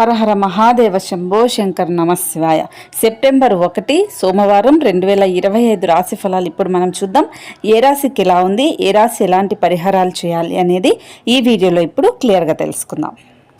హరహర మహాదేవ శంభో శంకర్ నమశివాయ సెప్టెంబర్ ఒకటి సోమవారం రెండు వేల ఇరవై ఐదు రాశి ఫలాలు ఇప్పుడు మనం చూద్దాం. ఏ రాశికి ఎలా ఉంది? ఏ రాశి ఎలాంటి పరిహారాలు చేయాలి అనేది ఈ వీడియోలో ఇప్పుడు క్లియర్గా తెలుసుకుందాం.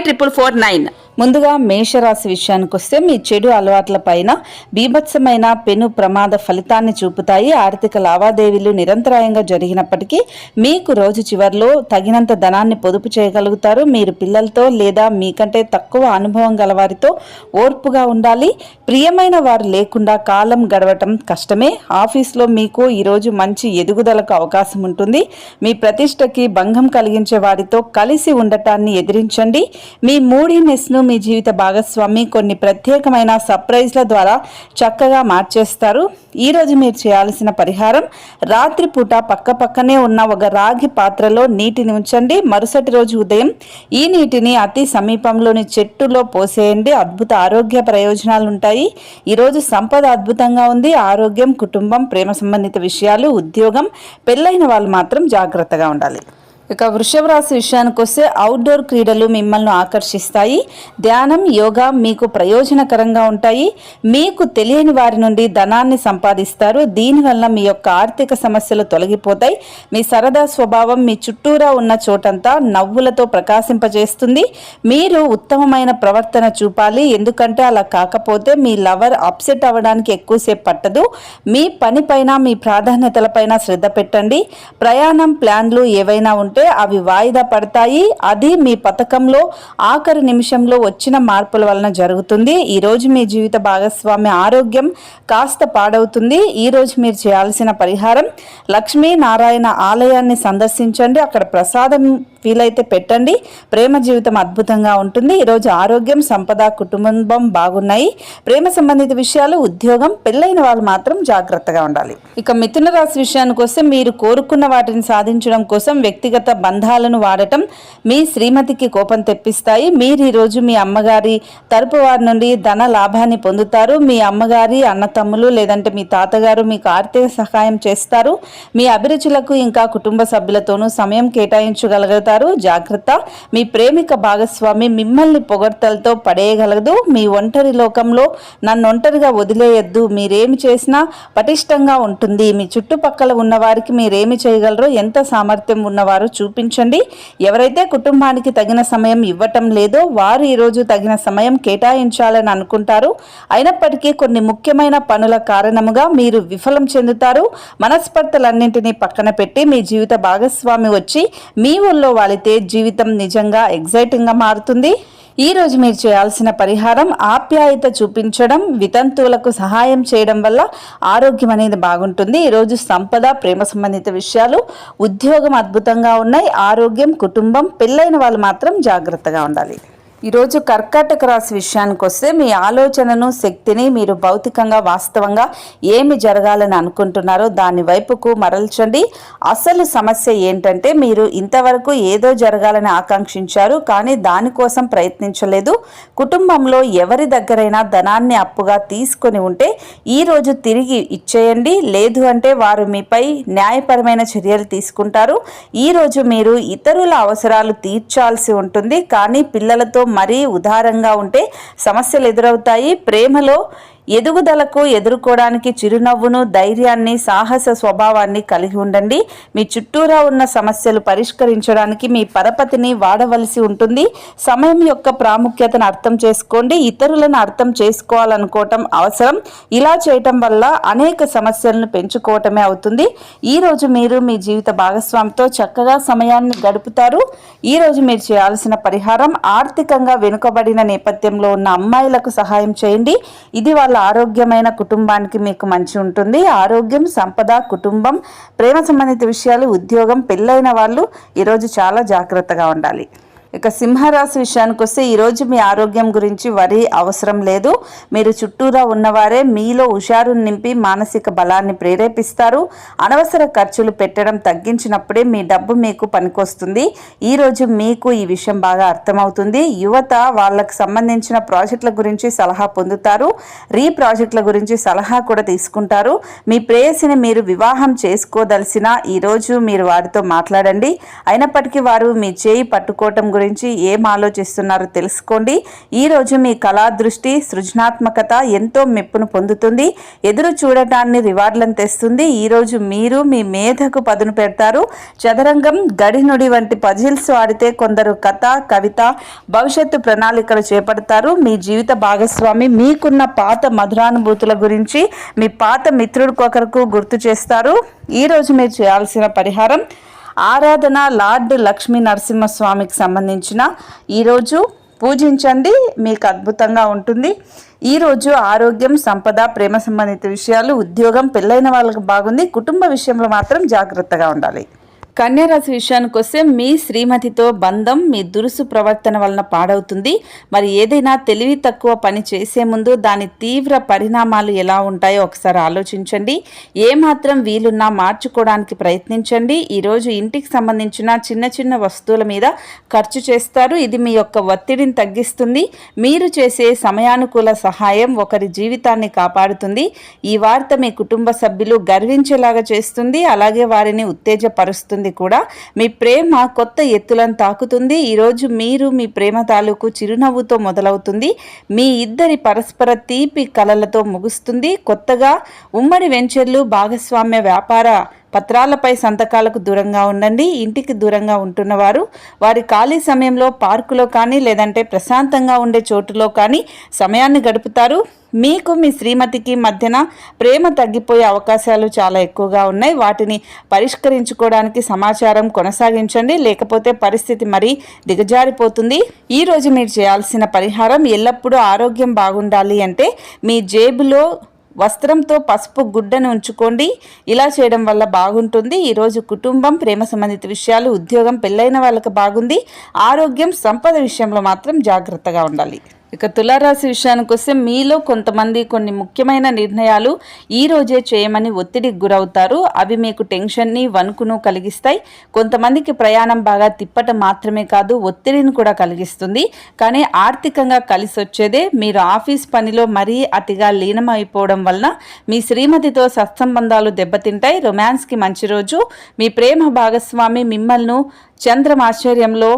triple four nine ముందుగా మేషరాశి విషయానికి వస్తే మీ చెడు అలవాట్ల పైన బీభత్సమైన పెను ప్రమాద ఫలితాన్ని చూపుతాయి. ఆర్థిక లావాదేవీలు నిరంతరాయంగా జరిగినప్పటికీ మీకు రోజు చివరిలో తగినంత ధనాన్ని పొదుపు చేయగలుగుతారు. మీరు పిల్లలతో లేదా మీకంటే తక్కువ అనుభవం గలవారితో ఓర్పుగా ఉండాలి. ప్రియమైన వారు లేకుండా కాలం గడవటం కష్టమే. ఆఫీస్లో మీకు ఈరోజు మంచి ఎదుగుదలకు అవకాశం ఉంటుంది. మీ ప్రతిష్టకి భంగం కలిగించే వారితో కలిసి ఉండటాన్ని ఎదిరించండి. మీ మూడీనెస్ను మీ జీవిత భాగస్వామి కొన్ని ప్రత్యేకమైన సర్ప్రైజ్ల ద్వారా చక్కగా మార్చేస్తారు ఈరోజు మీరు చేయాల్సిన పరిహారం రాత్రిపూట పక్క పక్కనే ఉన్న ఒక రాగి పాత్రలో నీటిని ఉంచండి. మరుసటి రోజు ఉదయం ఈ నీటిని అతి సమీపంలోని చెట్టులో పోసేయండి. అద్భుత ఆరోగ్య ప్రయోజనాలు ఉంటాయి. ఈరోజు సంపద అద్భుతంగా ఉంది. ఆరోగ్యం కుటుంబం ప్రేమ సంబంధిత విషయాలు ఉద్యోగం పెళ్ళైన వాళ్ళు మాత్రం జాగ్రత్తగా ఉండాలి. ఇక వృషభ రాశి విషయానికి వస్తే అవుట్డోర్ క్రీడలు మిమ్మల్ని ఆకర్షిస్తాయి. ధ్యానం యోగా మీకు ప్రయోజనకరంగా ఉంటాయి. మీకు తెలియని వారి నుండి ధనాన్ని సంపాదిస్తారు. దీనివల్ల మీ యొక్క ఆర్థిక సమస్యలు తొలగిపోతాయి. మీ సరదా స్వభావం మీ చుట్టూరా ఉన్న చోటంతా నవ్వులతో ప్రకాశింపజేస్తుంది. మీరు ఉత్తమమైన ప్రవర్తన చూపాలి. ఎందుకంటే అలా కాకపోతే మీ లవర్ అప్సెట్ అవ్వడానికి ఎక్కువసేపు పట్టదు. మీ పనిపైన మీ ప్రాధాన్యతలపైన శ్రద్ధ పెట్టండి. ప్రయాణం ప్లాన్లు ఏవైనా ఉంటే అవి వాయిదా పడతాయి. అది మీ పథకంలో ఆఖరి నిమిషంలో వచ్చిన మార్పుల వలన జరుగుతుంది. ఈ రోజు మీ జీవిత భాగస్వామి ఆరోగ్యం కాస్త పాడవుతుంది. ఈ రోజు మీరు చేయాల్సిన పరిహారం లక్ష్మీనారాయణ ఆలయాన్ని సందర్శించండి. అక్కడ ప్రసాదం వీలైతే పెట్టండి. ప్రేమ జీవితం అద్భుతంగా ఉంటుంది. ఈరోజు ఆరోగ్యం సంపద కుటుంబం బాగున్నాయి. ప్రేమ సంబంధిత విషయాలు ఉద్యోగం పెళ్ళైన వాళ్ళు మాత్రం జాగ్రత్తగా ఉండాలి. ఇక మిథున రాశి విషయానికి వస్తే మీరు కోరుకున్న వాటిని సాధించడం కోసం వ్యక్తిగత బంధాలను వాడటం మీ శ్రీమతికి కోపం తెప్పిస్తాయి. మీరు ఈరోజు మీ అమ్మగారి తరపు వారి నుండి ధన లాభాన్ని పొందుతారు. మీ అమ్మగారి అన్నతమ్ములు లేదంటే మీ తాతగారు మీకు ఆర్థిక సహాయం చేస్తారు. మీ అభిరుచులకు ఇంకా కుటుంబ సభ్యులతోనూ సమయం కేటాయించగలుగుతారు. జాగ్రత్త. మీ ప్రేమిక భాగస్వామి మిమ్మల్ని పొగడ్తలతో పడేయగలదు. మీ ఒంటరి లోకంలో నన్ను ఒంటరిగా వదిలేయద్దు. మీరేమి చేసినా పటిష్టంగా ఉంటుంది. మీ చుట్టుపక్కల ఉన్నవారికి మీరేమి చేయగలరో ఎంత సామర్థ్యం ఉన్నవారు చూపించండి. ఎవరైతే కుటుంబానికి తగిన సమయం ఇవ్వటం లేదో వారు ఈరోజు తగిన సమయం కేటాయించాలని అనుకుంటారు. అయినప్పటికీ కొన్ని ముఖ్యమైన పనుల కారణముగా మీరు విఫలం చెందుతారు. మనస్పర్ధలన్నింటినీ పక్కన పెట్టి మీ జీవిత భాగస్వామి వచ్చి మీ ఊళ్ళో వాలితే జీవితం నిజంగా ఎగ్జైటింగ్గా మారుతుంది. ఈ రోజు మీరు చేయాల్సిన పరిహారం ఆప్యాయత చూపించడం వితంతువులకు సహాయం చేయడం వల్ల ఆరోగ్యం అనేది బాగుంటుంది. ఈరోజు సంపద ప్రేమ సంబంధిత విషయాలు ఉద్యోగం అద్భుతంగా ఉన్నాయి. ఆరోగ్యం కుటుంబం పెళ్ళైన వాళ్ళు మాత్రం జాగ్రత్తగా ఉండాలి. ఈరోజు కర్కాటక రాశి విషయానికి వస్తే మీ ఆలోచనను శక్తిని మీరు భౌతికంగా వాస్తవంగా ఏమి జరగాలని అనుకుంటున్నారో దాని వైపుకు మరల్చండి. అసలు సమస్య ఏంటంటే మీరు ఇంతవరకు ఏదో జరగాలని ఆకాంక్షించారు కానీ దానికోసం ప్రయత్నించలేదు. కుటుంబంలో ఎవరి దగ్గరైనా ధనాన్ని అప్పుగా తీసుకొని ఉంటే ఈరోజు తిరిగి ఇచ్చేయండి. లేదు అంటే వారు మీపై న్యాయపరమైన చర్యలు తీసుకుంటారు. ఈరోజు మీరు ఇతరుల అవసరాలు తీర్చాల్సి ఉంటుంది కానీ పిల్లలతో మరీ ఉదారంగా ఉంటే సమస్యలు ఎదురవుతాయి. ప్రేమలో ఎదుగుదలకు ఎదుర్కోవడానికి చిరునవ్వును ధైర్యాన్ని సాహస స్వభావాన్ని కలిగి ఉండండి. మీ చుట్టూరా ఉన్న సమస్యలు పరిష్కరించడానికి మీ పరపతిని వాడవలసి ఉంటుంది. సమయం యొక్క ప్రాముఖ్యతను అర్థం చేసుకోండి. ఇతరులను అర్థం చేసుకోవాలనుకోవటం అవసరం. ఇలా చేయటం వల్ల అనేక సమస్యలను పెంచుకోవటమే అవుతుంది. ఈ రోజు మీరు మీ జీవిత భాగస్వామితో చక్కగా సమయాన్ని గడుపుతారు. ఈ రోజు మీరు చేయాల్సిన పరిహారం ఆర్థికంగా వెనుకబడిన నేపథ్యంలో ఉన్న అమ్మాయిలకు సహాయం చేయండి. ఇది వాళ్ళ ఆరోగ్యమైన కుటుంబానికి మీకు మంచి ఉంటుంది. ఆరోగ్యం సంపద కుటుంబం ప్రేమ సంబంధిత విషయాలు ఉద్యోగం పెళ్ళైన వాళ్ళు ఈరోజు చాలా జాగ్రత్తగా ఉండాలి. ఇక సింహరాశి విషయానికి వస్తే ఈరోజు మీ ఆరోగ్యం గురించి వరి అవసరం లేదు. మీరు చుట్టూరా ఉన్నవారే మీలో హుషారుని నింపి మానసిక బలాన్ని ప్రేరేపిస్తారు. అనవసర ఖర్చులు పెట్టడం తగ్గించినప్పుడే మీ డబ్బు మీకు పనికొస్తుంది. ఈరోజు మీకు ఈ విషయం బాగా అర్థమవుతుంది. యువత వాళ్ళకు సంబంధించిన ప్రాజెక్టుల గురించి సలహా పొందుతారు. రీ ప్రాజెక్టుల గురించి సలహా కూడా తీసుకుంటారు. మీ ప్రేయసిని మీరు వివాహం చేసుకోదలిసిన ఈరోజు మీరు వారితో మాట్లాడండి. అయినప్పటికీ వారు మీ చేయి పట్టుకోవటం గురించి గురించి ఏం ఆలోచిస్తున్నారో తెలుసుకోండి. ఈరోజు మీ కళా దృష్టి సృజనాత్మకత ఎంతో మెప్పును పొందుతుంది. ఎదురు చూడటాన్ని రివార్డులను తెస్తుంది. ఈరోజు మీరు మీ మేధకు పదును పెడతారు. చదరంగం గడినుడి వంటి పజిల్స్ ఆడితే కొందరు కథ కవిత భవిష్యత్తు ప్రణాళికలు చేపడతారు. మీ జీవిత భాగస్వామి మీకున్న పాత మధురానుభూతుల గురించి మీ పాత మిత్రుడికొకరకు గుర్తు చేస్తారు. ఈరోజు మీరు చేయాల్సిన పరిహారం ఆరాధన లార్డ్ లక్ష్మీ నరసింహస్వామికి సంబంధించిన ఈరోజు పూజించండి. మీకు అద్భుతంగా ఉంటుంది. ఈరోజు ఆరోగ్యం సంపద ప్రేమ సంబంధిత విషయాలు ఉద్యోగం పెళ్ళైన వాళ్ళకి బాగుంది. కుటుంబ విషయంలో మాత్రం జాగ్రత్తగా ఉండాలి. కన్యారాశి విషయానికి వస్తే మీ శ్రీమతితో బంధం మీ దురుసు ప్రవర్తన వలన పాడవుతుంది. మరి ఏదైనా తెలివి తక్కువ పని చేసే ముందు దాని తీవ్ర పరిణామాలు ఎలా ఉంటాయో ఒకసారి ఆలోచించండి. ఏమాత్రం వీలున్నా మార్చుకోవడానికి ప్రయత్నించండి. ఈరోజు ఇంటికి సంబంధించిన చిన్న చిన్న వస్తువుల మీద ఖర్చు చేస్తారు. ఇది మీ యొక్క ఒత్తిడిని తగ్గిస్తుంది. మీరు చేసే సమయానుకూల సహాయం ఒకరి జీవితాన్ని కాపాడుతుంది. ఈ వార్త మీ కుటుంబ సభ్యులు గర్వించేలాగా చేస్తుంది. అలాగే వారిని ఉత్తేజపరుస్తుంది. కూడా. మీ ప్రేమ కొత్త ఎత్తులను తాకుతుంది. ఈరోజు మీరు మీ ప్రేమ తాలూకు చిరునవ్వుతో మొదలవుతుంది. మీ ఇద్దరి పరస్పర తీపి కలలతో ముగుస్తుంది. కొత్తగా ఉమ్మడి వెంచర్లు భాగస్వామ్య వ్యాపార పత్రాలపై సంతకాలకు దూరంగా ఉండండి ఇంటికి దూరంగా ఉంటున్నవారు వారి ఖాళీ సమయంలో పార్కులో కానీ లేదంటే ప్రశాంతంగా ఉండే చోటులో కానీ సమయాన్ని గడుపుతారు. మీకు మీ శ్రీమతికి మధ్యన ప్రేమ తగ్గిపోయే అవకాశాలు చాలా ఎక్కువగా ఉన్నాయి. వాటిని పరిష్కరించుకోవడానికి సమాచారం కొనసాగించండి. లేకపోతే పరిస్థితి మరీ దిగజారిపోతుంది. ఈ రోజు మీరు చేయాల్సిన పరిహారం ఎల్లప్పుడూ ఆరోగ్యం బాగుండాలి అంటే మీ జేబులో వస్త్రంతో పసుపు గుడ్డను ఉంచుకోండి. ఇలా చేయడం వల్ల బాగుంటుంది. ఈరోజు కుటుంబం ప్రేమ సంబంధిత విషయాలు ఉద్యోగం పెళ్ళైన వాళ్ళకి బాగుంది. ఆరోగ్యం సంపద విషయంలో మాత్రం జాగ్రత్తగా ఉండాలి. ఇక తులారాశి విషయానికి వస్తే మీలో కొంతమంది కొన్ని ముఖ్యమైన నిర్ణయాలు ఈ రోజే చేయమని ఒత్తిడికి గురవుతారు. అవి మీకు టెన్షన్ని వణుకును కలిగిస్తాయి. కొంతమందికి ప్రయాణం బాగా తిప్పటం మాత్రమే కాదు ఒత్తిడిని కూడా కలిగిస్తుంది. కానీ ఆర్థికంగా కలిసి వచ్చేదే మీరు ఆఫీస్ పనిలో మరీ అతిగా లీనమైపోవడం వలన మీ శ్రీమతితో సత్సంబంధాలు దెబ్బతింటాయి. రొమాన్స్కి మంచి రోజు. మీ ప్రేమ భాగస్వామి మిమ్మల్ని చంద్రమాశ్చర్యంలో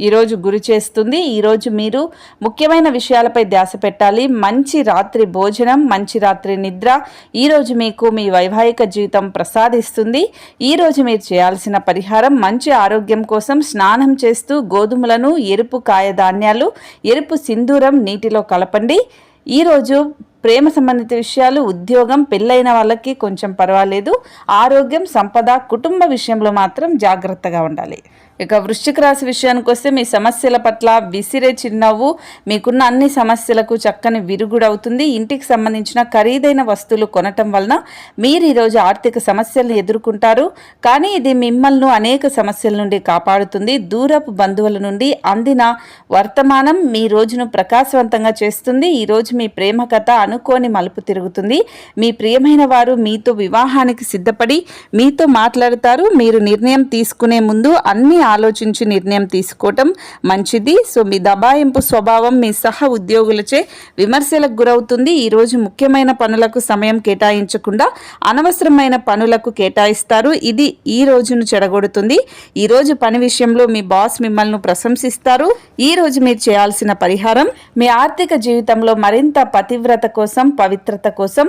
ఈరోజు గురి చేస్తుంది. ఈరోజు మీరు ముఖ్యమైన విషయాలపై ధ్యాస పెట్టాలి. మంచి రాత్రి భోజనం మంచి రాత్రి నిద్ర. ఈరోజు మీకు మీ వైవాహిక జీవితం ప్రసాదిస్తుంది. ఈరోజు మీరు చేయాల్సిన పరిహారం మంచి ఆరోగ్యం కోసం స్నానం చేస్తూ గోధుమలను ఎరుపు కాయధాన్యాలు ఎరుపు సింధూరం నీటిలో కలపండి. ఈరోజు ప్రేమ సంబంధిత విషయాలు ఉద్యోగం పెళ్ళైన వాళ్ళకి కొంచెం పర్వాలేదు. ఆరోగ్యం సంపద కుటుంబ విషయంలో మాత్రం జాగ్రత్తగా ఉండాలి. ఇక వృశ్చిక రాశి విషయానికి వస్తే మీ సమస్యల పట్ల విసిరే చిరునవ్వు మీకున్న అన్ని సమస్యలకు చక్కని విరుగుడవుతుంది. ఇంటికి సంబంధించిన ఖరీదైన వస్తువులు కొనటం వలన మీరు ఈరోజు ఆర్థిక సమస్యలను ఎదుర్కొంటారు. కానీ ఇది మిమ్మల్ని అనేక సమస్యల నుండి కాపాడుతుంది. దూరపు బంధువుల నుండి అందిన వర్తమానం మీ రోజును ప్రకాశవంతంగా చేస్తుంది. ఈరోజు మీ ప్రేమ కథ అనుకోని మలుపు తిరుగుతుంది. మీ ప్రియమైన వారు మీతో వివాహానికి సిద్ధపడి మీతో మాట్లాడతారు. మీరు నిర్ణయం తీసుకునే ముందు అన్ని ఆలోచించి నిర్ణయం తీసుకోవటం మంచిది. సో మీ దబాయింపు స్వభావం మీ సహ ఉద్యోగులచే విమర్శలకు గురవుతుంది. ఈరోజు ముఖ్యమైన పనులకు సమయం కేటాయించకుండా అనవసరమైన పనులకు కేటాయిస్తారు. ఇది ఈ రోజును చెడగొడుతుంది. ఈరోజు పని విషయంలో మీ బాస్ మిమ్మల్ని ప్రశంసిస్తారు. ఈ రోజు మీరు చేయాల్సిన పరిహారం మీ ఆర్థిక జీవితంలో మరింత పతివ్రత కోసం పవిత్రత కోసం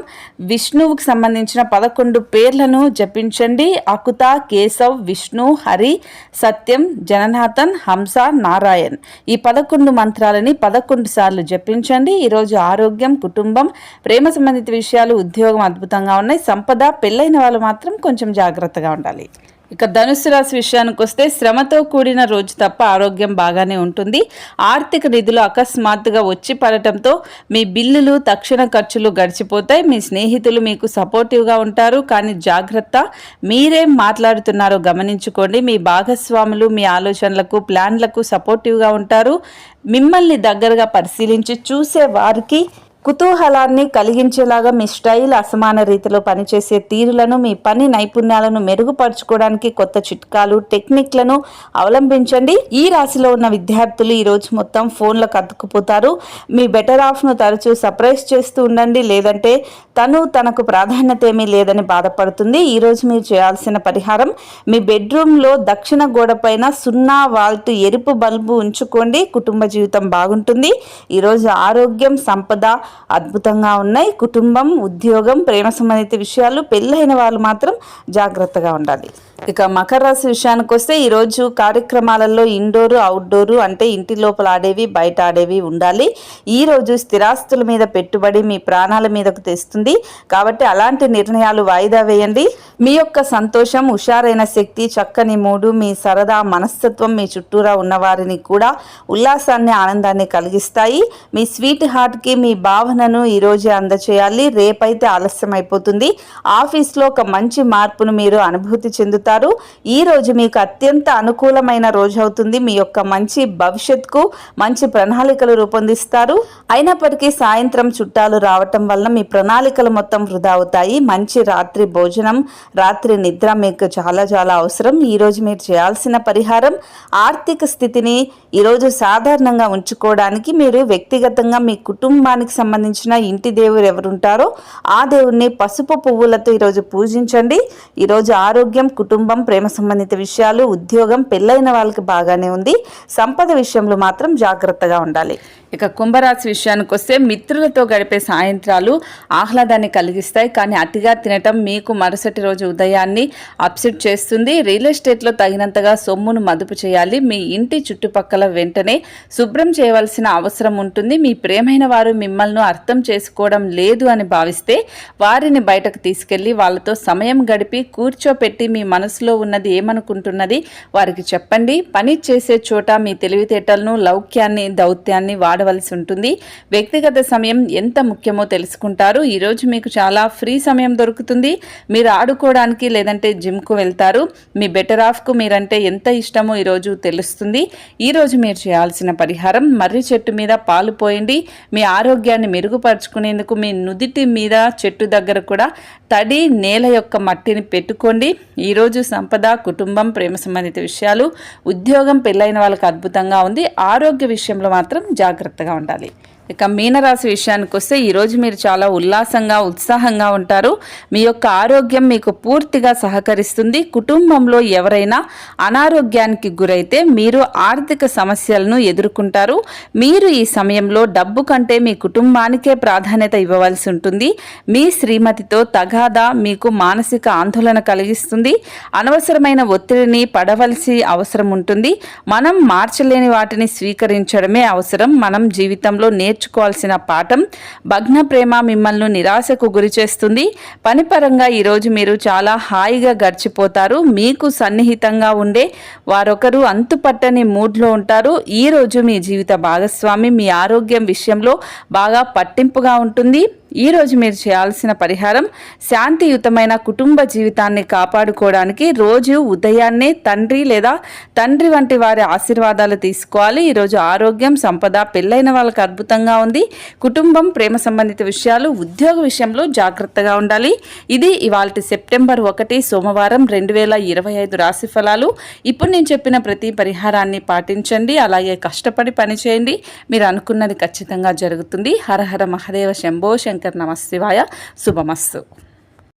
విష్ణువుకు సంబంధించిన పదకొండు పేర్లను జపించండి. అకుత కేశవ్ విష్ణు హరి సత్య జననాథన్ హంస నారాయణ్. ఈ పదకొండు మంత్రాలని పదకొండు సార్లు జపించండి. ఈరోజు ఆరోగ్యం కుటుంబం ప్రేమ సంబంధిత విషయాలు ఉద్యోగం అద్భుతంగా ఉన్నాయి. సంపద పెళ్ళైన వాళ్ళు మాత్రం కొంచెం జాగ్రత్తగా ఉండాలి. ఇక ధనుసు రాశి విషయానికి వస్తే శ్రమతో కూడిన రోజు తప్ప ఆరోగ్యం బాగానే ఉంటుంది. ఆర్థిక నిధులు అకస్మాత్తుగా వచ్చి పడటంతో మీ బిల్లులు తక్షణ ఖర్చులు గడిచిపోతాయి. మీ స్నేహితులు మీకు సపోర్టివ్గా ఉంటారు. కానీ జాగ్రత్త మీరేం మాట్లాడుతున్నారో గమనించుకోండి. మీ భాగస్వాములు మీ ఆలోచనలకు ప్లాన్లకు సపోర్టివ్గా ఉంటారు. మిమ్మల్ని దగ్గరగా పరిశీలించి చూసే వారికి కుతూహలాన్ని కలిగించేలాగా మీ స్టైల్ అసమాన రీతిలో పనిచేసే తీరులను మీ పని నైపుణ్యాలను మెరుగుపరచుకోవడానికి కొత్త చిట్కాలు టెక్నిక్లను అవలంబించండి. ఈ రాశిలో ఉన్న విద్యార్థులు ఈరోజు మొత్తం ఫోన్లకు అతుక్కుపోతారు. మీ బెటర్ ఆఫ్ను తరచూ సర్ప్రైజ్ చేస్తూ ఉండండి. లేదంటే తను తనకు ప్రాధాన్యత ఏమీ లేదని బాధపడుతుంది. ఈరోజు మీరు చేయాల్సిన పరిహారం మీ బెడ్రూమ్లో దక్షిణ గోడ పైన సున్నా వాల్ట్ ఎరుపు బల్బు ఉంచుకోండి. కుటుంబ జీవితం బాగుంటుంది. ఈరోజు ఆరోగ్యం సంపద అద్భుతంగా ఉన్నాయి. కుటుంబం ఉద్యోగం ప్రేమ సంబంధిత విషయాలు పెళ్ళైన వాళ్ళు మాత్రం జాగ్రత్తగా ఉండాలి. ఇక మకర రాశి విషయానికి వస్తే ఈరోజు కార్యక్రమాలలో ఇండోరు అవుట్డోరు అంటే ఇంటి లోపల ఆడేవి బయట ఆడేవి ఉండాలి. ఈ రోజు స్థిరాస్తుల మీద పెట్టుబడి మీ ప్రాణాల మీదకు తెస్తుంది. కాబట్టి అలాంటి నిర్ణయాలు వాయిదా వేయండి. మీ యొక్క సంతోషం హుషారైన శక్తి చక్కని మూడు మీ సరదా మనస్తత్వం మీ చుట్టూరా ఉన్నవారిని కూడా ఉల్లాసాన్ని ఆనందాన్ని కలిగిస్తాయి. మీ స్వీట్ హార్ట్కి మీ భావనను ఈరోజే అందచేయాలి. రేపైతే ఆలస్యం అయిపోతుంది ఆఫీస్లో ఒక మంచి మార్పును మీరు అనుభూతి చెందుతారు. ఈ రోజు మీకు అత్యంత అనుకూలమైన రోజు అవుతుంది. మీ యొక్క మంచి భవిష్యత్కు మంచి ప్రణాళికలు రూపొందిస్తారు. అయినప్పటికీ సాయంత్రం చుట్టాలు రావటం వల్ల మీ ప్రణాళికలు మొత్తం వృధా అవుతాయి. మంచి రాత్రి భోజనం రాత్రి నిద్ర మీకు చాలా చాలా అవసరం. ఈ రోజు మీరు చేయాల్సిన పరిహారం ఆర్థిక స్థితిని ఈరోజు సాధారణంగా ఉంచుకోవడానికి మీరు వ్యక్తిగతంగా మీ కుటుంబానికి సంబంధించిన సంబంధించిన ఇంటి దేవుడు ఎవరుంటారో ఆ దేవుణ్ణి పసుపు పువ్వులతో ఈరోజు పూజించండి. ఈరోజు ఆరోగ్యం కుటుంబం ప్రేమ సంబంధిత విషయాలు ఉద్యోగం పెళ్ళైన వాళ్ళకి బాగానే ఉంది. సంపద విషయంలో మాత్రం జాగ్రత్తగా ఉండాలి. ఇక కుంభరాశి విషయానికి వస్తే మిత్రులతో గడిపే సాయంత్రాలు ఆహ్లాదాన్ని కలిగిస్తాయి. కానీ అతిగా తినటం మీకు మరుసటి రోజు ఉదయాన్ని అప్సెట్ చేస్తుంది. రియల్ ఎస్టేట్లో తగినంతగా సొమ్మును మదుపు చేయాలి. మీ ఇంటి చుట్టుపక్కల వెంటనే శుభ్రం చేయవలసిన అవసరం ఉంటుంది. మీ ప్రేమైన వారు మిమ్మల్ని అర్థం చేసుకోవడం లేదు అని భావిస్తే వారిని బయటకు తీసుకెళ్ళి వాళ్ళతో సమయం గడిపి కూర్చోపెట్టి మీ మనసులో ఉన్నది ఏమనుకుంటున్నది వారికి చెప్పండి. పని చేసే చోట మీ తెలివితేటలను లౌక్యాన్ని దౌత్యాన్ని వాడవలసి ఉంటుంది. వ్యక్తిగత సమయం ఎంత ముఖ్యమో తెలుసుకుంటారు. ఈరోజు మీకు చాలా ఫ్రీ సమయం దొరుకుతుంది. మీరు ఆడుకోవడానికి లేదంటే జిమ్కు వెళ్తారు. మీ బెటర్ ఆఫ్కు మీరంటే ఎంత ఇష్టమో ఈరోజు తెలుస్తుంది. ఈరోజు మీరు చేయాల్సిన పరిహారం మర్రి చెట్టు మీద పాలు పోయండి. మీ ఆరోగ్యాన్ని మెరుగుపరుచుకునేందుకు మీ నుదిటి మీద చెట్టు దగ్గర కూడా తడి నేల యొక్క మట్టిని పెట్టుకోండి. ఈరోజు సంపద కుటుంబం ప్రేమ సంబంధిత విషయాలు ఉద్యోగం పెళ్ళైన వాళ్ళకి అద్భుతంగా ఉంది. ఆరోగ్య విషయంలో మాత్రం జాగ్రత్తగా ఉండాలి. ఇక మీనరాశి విషయానికి వస్తే ఈరోజు మీరు చాలా ఉల్లాసంగా ఉత్సాహంగా ఉంటారు. మీ యొక్క ఆరోగ్యం మీకు పూర్తిగా సహకరిస్తుంది. కుటుంబంలో ఎవరైనా అనారోగ్యానికి గురైతే మీరు ఆర్థిక సమస్యలను ఎదుర్కొంటారు. మీరు ఈ సమయంలో డబ్బు కంటే మీ కుటుంబానికే ప్రాధాన్యత ఇవ్వవలసి ఉంటుంది. మీ శ్రీమతితో తగాదా మీకు మానసిక ఆందోళన కలిగిస్తుంది. అనవసరమైన ఒత్తిడిని పడవలసి అవసరం ఉంటుంది. మనం మార్చలేని వాటిని స్వీకరించడమే అవసరం. మనం జీవితంలో నేర్చుకోవాల్సిన పాఠం భగ్న ప్రేమ మిమ్మల్ని నిరాశకు గురి చేస్తుంది. పనిపరంగా ఈరోజు మీరు చాలా హాయిగా గడిచిపోతారు. మీకు సన్నిహితంగా ఉండే వారొకరు అంతుపట్టని మూడ్లో ఉంటారు. ఈ రోజు మీ జీవిత భాగస్వామి మీ ఆరోగ్యం విషయంలో బాగా పట్టింపుగా ఉంటుంది. ఈరోజు మీరు చేయాల్సిన పరిహారం శాంతియుతమైన కుటుంబ జీవితాన్ని కాపాడుకోవడానికి రోజు ఉదయాన్నే తండ్రి లేదా తండ్రి వంటి వారి ఆశీర్వాదాలు తీసుకోవాలి. ఈరోజు ఆరోగ్యం సంపద పెళ్ళైన వాళ్ళకి అద్భుతంగా ఉంది. కుటుంబం ప్రేమ సంబంధిత విషయాలు ఉద్యోగ విషయంలో జాగ్రత్తగా ఉండాలి. ఇది ఇవాళ సెప్టెంబర్ ఒకటి సోమవారం రెండు వేల ఇరవై ఐదు రాశి ఫలాలు. ఇప్పుడు నేను చెప్పిన ప్రతి పరిహారాన్ని పాటించండి. అలాగే కష్టపడి పనిచేయండి. మీరు అనుకున్నది ఖచ్చితంగా జరుగుతుంది. హరహర మహదేవ శంభో శంకర్ నమ శివాయ. శుభమస్తు.